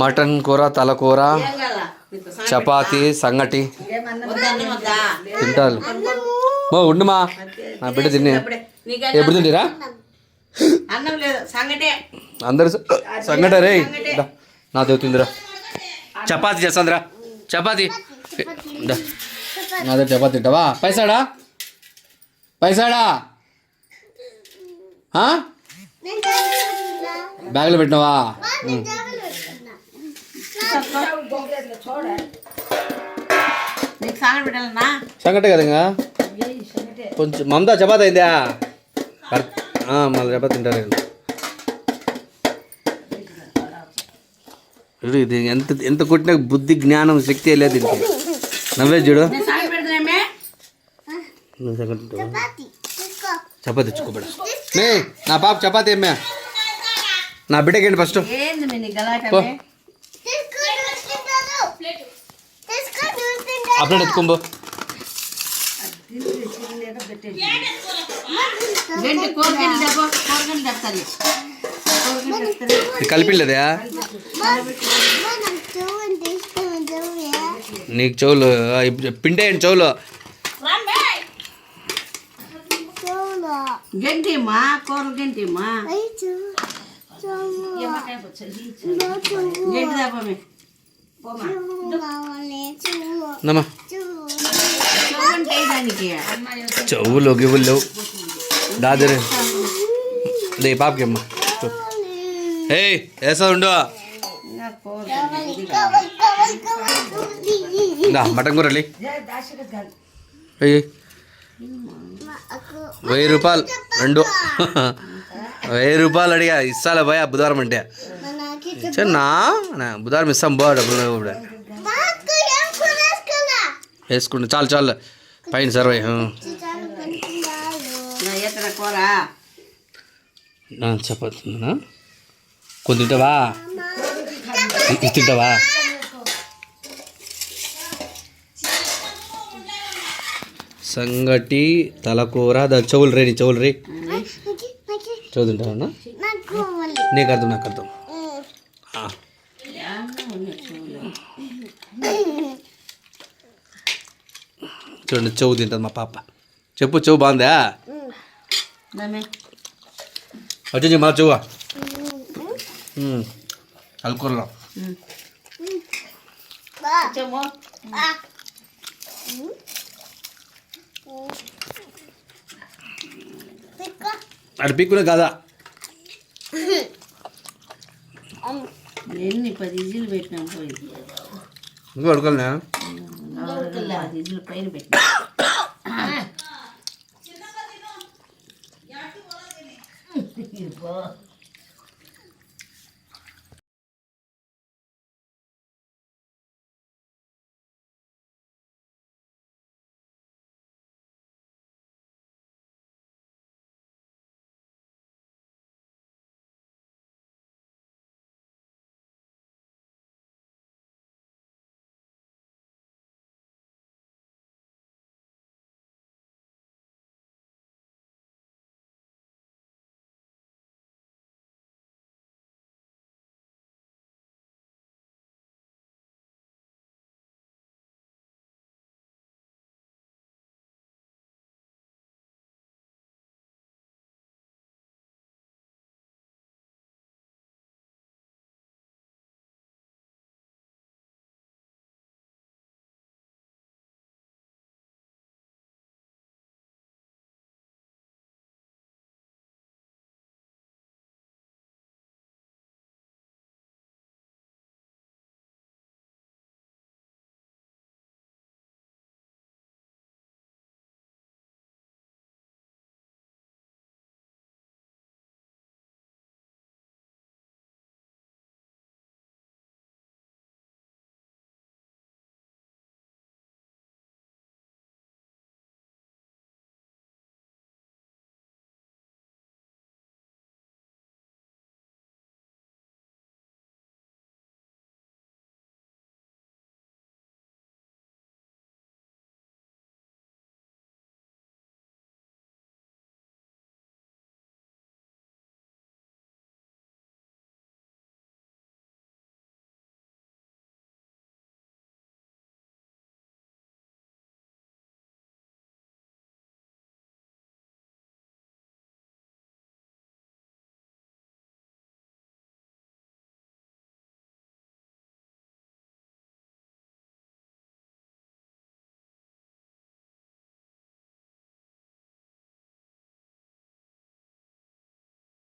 Mutton కూర తలకూర చపాతి సంగటి? తింటారు. మా ఉండుమా నా బిడ్డ తిని. ఎప్పుడు తింటారా అన్నం లేదు సంగటే. అందరు సంగట రే నా తెగుతుందిరా చపాతి చేస్తాందిరా. చపాతి. దా. నా దగ్గర చపాతి తింటావా? పైసాడా? పైసాడా? బ్యాగ్లో పెట్టినావా? సంగటి కదా ఇంకా కొంచెం మమతా చపాతి అయిందా? మళ్ళీ చపాతి తింటారు. చూడు ఇది ఎంత ఎంత కొట్టినా బుద్ధి జ్ఞానం శక్తి లేదు దీనికి. నవ్వే చూడు? చపాతి తెచ్చుకోబడ మే నా పాప చపాతి ఏమే నా బిడ్డకేంటి ఫస్ట్? కోరికలు తెస్తాను కలిపిలేదా నీకు చెవులు ఆ, ఇప్పుడు పిండే చెవులు. గంటి మా కూర గంటి మా గంటి చెవులు గివులు లేవు. దాదరే దే పాపకి అమ్మా. ఏయ్ వేసా ఉండు. మటన్ కూర వెయ్యి రూపాయలు రెండు. వెయ్యి రూపాయలు అడిగా ఇస్తాలే భయ బుధవారం అంటే. చిన్న బుధవారం ఇస్తాం బో డబ్బులు ఇప్పుడు వేసుకుంటు చాలు చాలు పైన సర్వై నా ఎత్తన కూర చెప్పన్నా కొంత తింటావా తింటావా సంగటి తలకూర దా చెవులు రే నీ చెవులు రే చెవు తింటావా నీకు అర్థం నాకు అర్థం. చూడండి చెవు తింటుంది మా పాప. చెప్పు చెవు బాగుందా? వచ్చి మా చెవు అల్కూరలో చెమ్మో అటు పీక్కునే కాదా? పది ఇజీలు పెట్టినాం పోయి ఇంకో అడుకోలే పది ఇజీలు పైన పెట్టినా